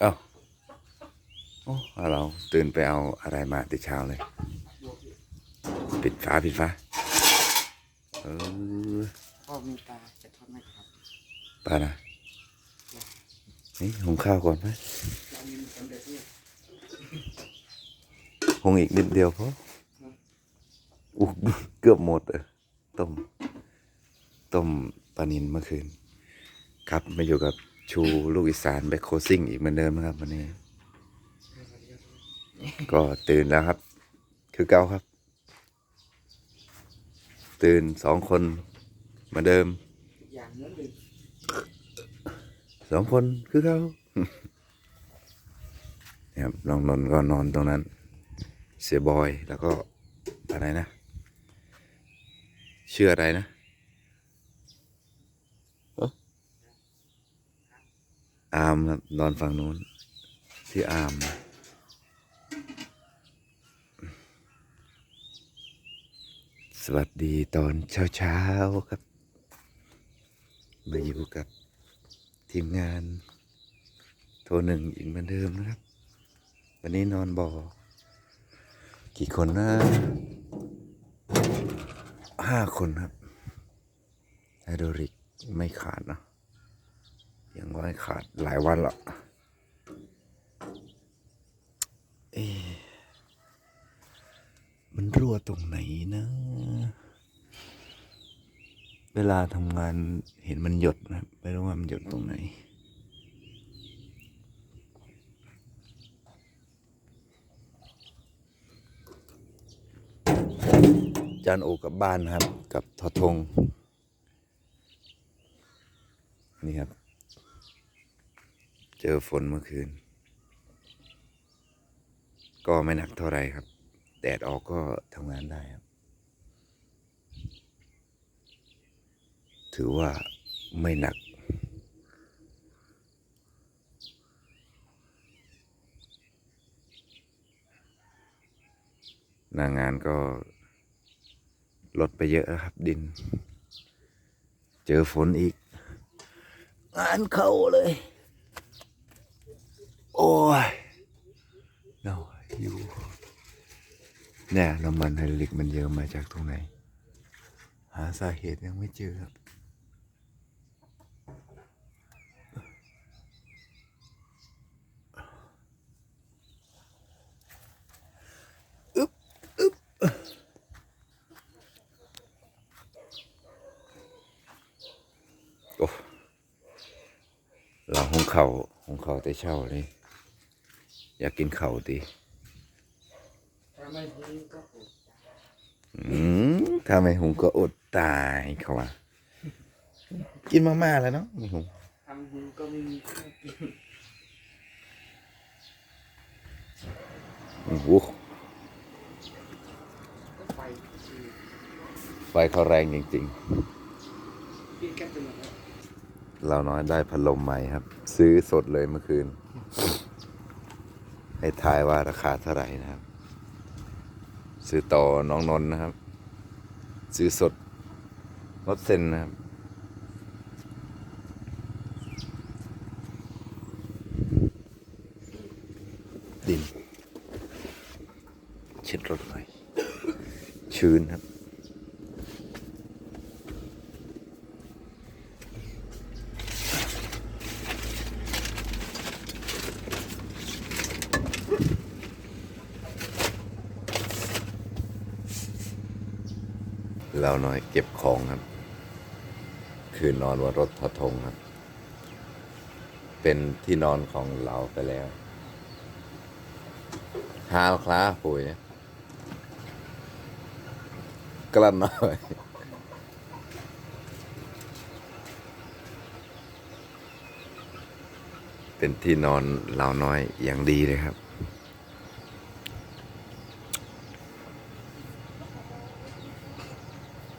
เอ้าโอ้เราตื่นไปเอาอะไรมาแต่เช้าเลย ปิดฟ้าปิดฟ้าเออพ่อมีปลาจะทอดไหมครับปลานะนี่หุงข้าวก่อนไหมเรามีสำเร็จเนี่ยหุงอีกนิดเดียวพออู้เกือบหมดเออต้ม ต้มปลานินเมื่อคืน ครับมาอยู่กับ ชูลูกอีสานแบคโคซิ่งอีกเหมือนเดิมนะครับวันนี้ ก็ตื่นแล้วครับ คือเก้าครับ ตื่นสองคนเหมือนเดิมสองคนคือเขาเนี่ยครับน้องนนก็นอนตรงนั้น เสียบอยแล้วก็อะไรนะ เชื่ออะไรนะเอ้อ อามครับนอนฝั่งนู้นชื่อามสวัสดีตอนเช้าๆครับ มาอยู่กับทีมงาน โทรหนึ่งอีกเหมือนเดิมนะครับ วันนี้นอนบ่อ กี่คนนะห้าคนครับไฮโดริกไม่ขาดเนาะ ยังว่าขาดหลายวันละเอ๊ะมันรั่วตรงไหนนะ เวลาทำงานเห็นมันหยดนะไม่รู้ว่ามันหยดตรงไหนจานโอกับบ้านครับ กับทอทง นี่ครับ จอฝนเมื่อคืน ก็ไม่หนักเท่าไรครับ แดดออกก็ทำงานได้ครับ ถือว่าไม่หนัก หน้างานก็ลดไปเยอะครับดิน เจอฝนอีก งานเข้าเลย โอ้ยเนาอยู่เนี่ยน้ำมันไฮดรอลิกมันเยอะมาจากตรงไหน หาสาเหตุยังไม่เจอครับอึ๊บอึ๊บโอ้เราหงเขาหงเขาแต่เช่าเลย อยากกินเข่าวตีถ้าไม่ดีก็ปลูกอืมถ้าไม่หุงก็อดตายเขาว่ากินมาม่าแล้วเนาะไม่หุงทำบุญก็ไม่มีข้าวกินโอ้โหก็ไปคือไฟเขาแรงจริงกินกันไปหมดแล้วๆเราน้อยได้พัดลมใหม่ครับ ซื้อสดเลยเมื่อคืน ให้ทายว่าราคาเท่าไหร่นะครับ ซื้อต่อน้องนนท์นะครับ ซื้อสดรถเซ็นนะครับดินเช็ดรถหน่อยชื้นครับ เราหน่อยเก็บของครับ คืนนอนบนรถทอทงครับ เป็นที่นอนของเราไปแล้วฮาวคลาปุ๋ยกระหน่อยเป็นที่นอนเราน้อยอย่างดีเลยครับ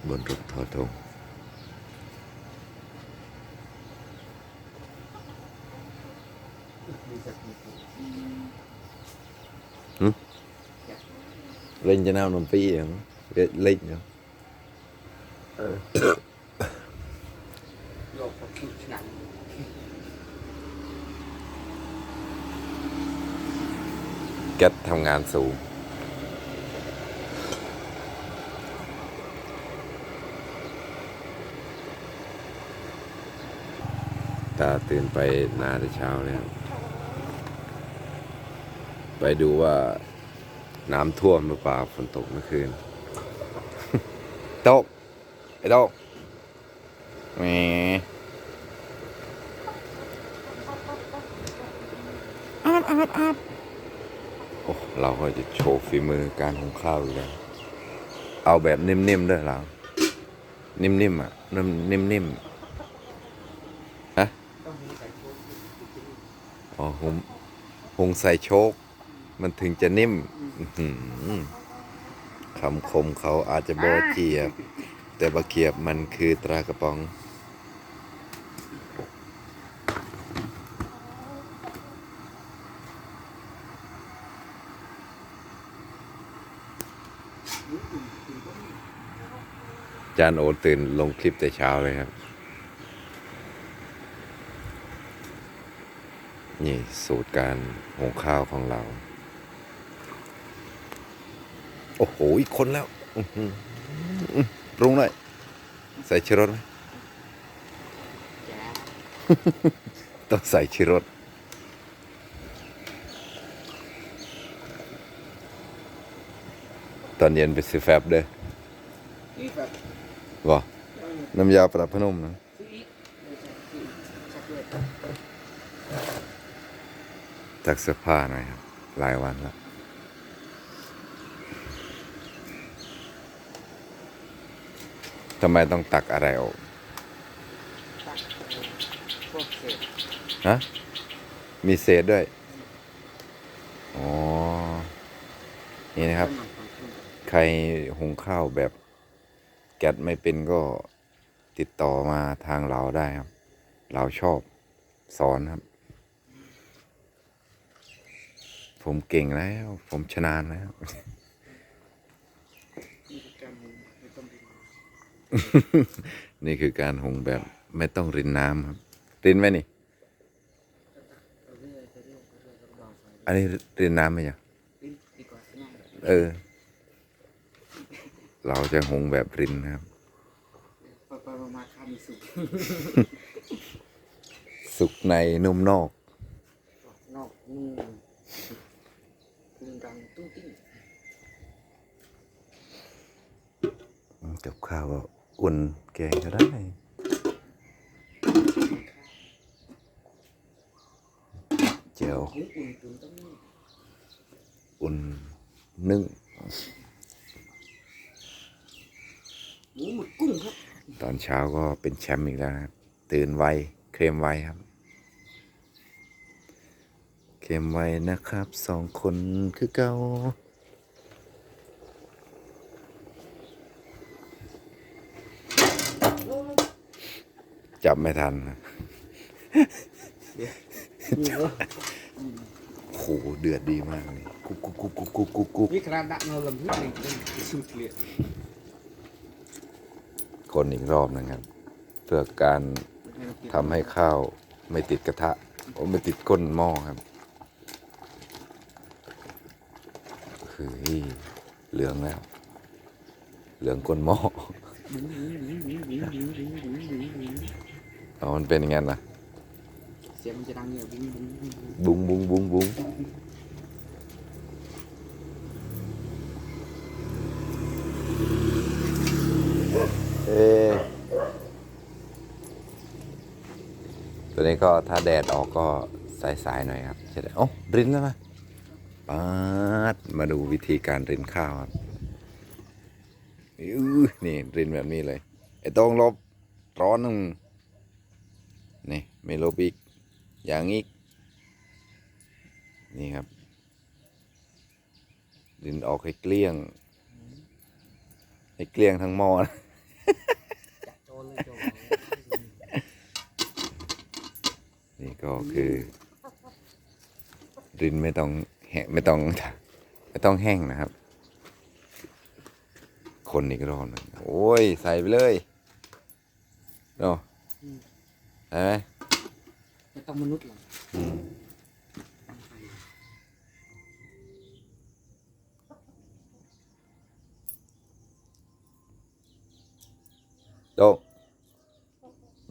บนรถทอทงมีสักทีเล่นจะน้ำนมปีอย่างเล่นเนาะโลกก็คิดหนักแก๊สทำงานสูง ตาตื่นไปนาแต่เช้าแล้วไปดูว่าน้ำท่วมหรือเปล่าฝนตกเมื่อคืนตกไอ้ตกแหมอาบอาบอาบโอ้เราก็จะโชว์ฝีมือการหุงข้าวอีกแล้วเอาแบบนิ่มๆด้วยเรานิ่มๆอะนิ่มๆฮะ ต้องมีใส่ชุด อ๋อหงหงใส่โชคมันถึงจะนิ่มคำคมเขาอาจจะบอเจียบ แต่บะเขียบมันคือตรากระป๋องจานโอตื่นลงคลิปแต่เช้าเลยครับ นี่ สูตรการหุงข้าวของเรา โอ้โห อีกคนแล้วอื้อหืออื้อปรุงหน่อย ใส่ชิรสไหมแจ๊ะต้องใส่ชิรสตอนเย็นไปซื้อแฟบเด้อนี่แบบว่าน้ำยาปรับพนุ่มนะ ซื้ออีกไม่ใช่ซื้ออีกชักด้วยซักเสื้อผ้าหน่อยครับ หลายวันแล้วทำไมต้องตักอะไรออกตักพวกเศษฮะมีเศษด้วย อ๋อ นี่นะครับต้นไม้ของคุณใครหุงข้าวแบบแก๊สไม่เป็นก็ติดต่อมาทางเราได้ครับ เราชอบสอนครับ ผมเก่งแล้ว ผมชนานแล้วนี่คือการหุงไม่ต้องดินนี่คือการหุงแบบไม่ต้องรินน้ำครับรินไหมนี่เอาเรื่อยไปเรื่อยไปเรื่อยแล้วก็เบาไฟอันนี้รินน้ำไหมจ๊ะดิ้นดีกว่าง่ายเออ เราจะหุงแบบรินนะครับไปไปๆมาๆข้าวมีสุกสุกในนุ่มนอกนอกนุ่มพุงดังตุ้งติ้ง กับข้าวก็อุ่นแกงก็ได้ เจียวอุ่นนึ่งหมูหมึกกุ้งครับ ตอนเช้าก็เป็นแชมป์อีกแล้วครับ ตื่นไว เคลมไวครับ เคลมไวนะครับ สองคนคือเก่า จับไม่ทันนะนี่เหรอโอ้โหเดือดดีมากเลยกุ๊กกุ๊กกุ๊กกุ๊กกุ๊กกุ๊กกุ๊กนี่ขนาดดักเงาลำพึกหนึ่งเป็นสูตรเกลียดคนอีกรอบนะครับ เพื่อการทำให้ข้าวไม่ติดกระทะโอ้ไม่ติดก้นหม้อครับคือเหลืองแล้ว เหลืองก้นหม้อ เอามันเป็นอย่างนั้นนะเสียงมันจะดังเนี่ยบุ้งบุ้งบุ้งบุ้งบุ้งบุ้งบุ้งบุ้งเอ๊ะตัวนี้ก็ถ้าแดดออกก็สายๆหน่อยครับจะได้โอ้รินแล้วนะปาดมาดูวิธีการรินข้าวครับอื้อนี่รินแบบนี้เลยไอ้ตรงลบร้อนนึง นี่ไม่ลบอีก อย่างอีก นี่ครับ ดินออกให้เกลี้ยง ให้เกลี้ยงทั้งหม้อนะนี่ก็คือดินไม่ต้องแห้งไม่ต้องไม่ต้องแห้งนะครับ คนอีกรอบนึงโอ้ย ใส่ไปเลยเนาะ เห็นไหมจะต้องมนุษย์เหรออืม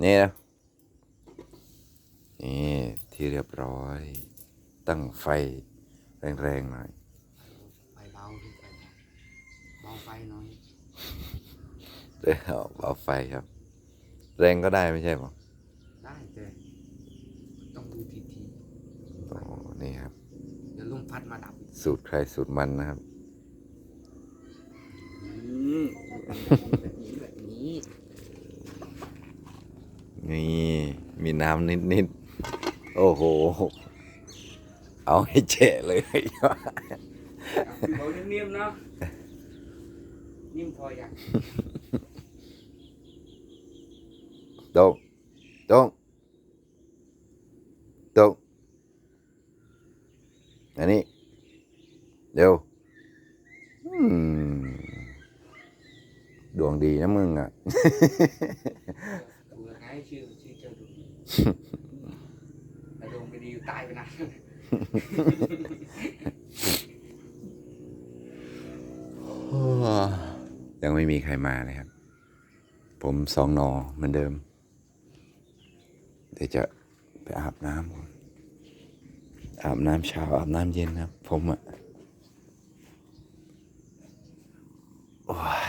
นี่นะ นี่ที่เรียบร้อย ตั้งไฟ แรงๆหน่อย ไฟเบาที่ไฟเบาไฟน้อยเดี๋ยวเบาไฟครับ แรงก็ได้ไม่ใช่หรอ พัดมาดับอีกสูตรใครสูตรมันนะครับ อืมแบบนี้แบบนี้นี่มีน้ำนิดๆโอ้โห เอาให้เฉะเลยเบานิ่มๆเนาะนิ่มพออย่างตรงตรงตรง อันนี้ เดี๋ยวอืมดวงดีนะมึงอะดูยังไงชื่อชื่อเจ้าดูแต่ดวงไม่ดีอยู่ใต้ไปนะยังไม่มีใครมาเลยครับ ผมสองนอเหมือนเดิม เดี๋ยวจะไปอาบน้ำก่ อาบน้ำเช้าอาบน้ำเย็นครับ ผมอะโอ้ย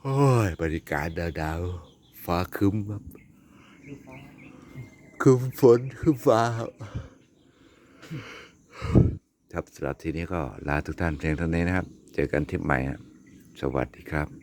โอ้ยบรรยากาศดาวๆฟ้าคึ้มครับคึ้มฝนคึ้มฟ้าครับสำหรับทีนี้ก็ลาทุกท่านเพียงเท่านี้นะครับ เจอกันทริปใหม่ครับสวัสดีครับ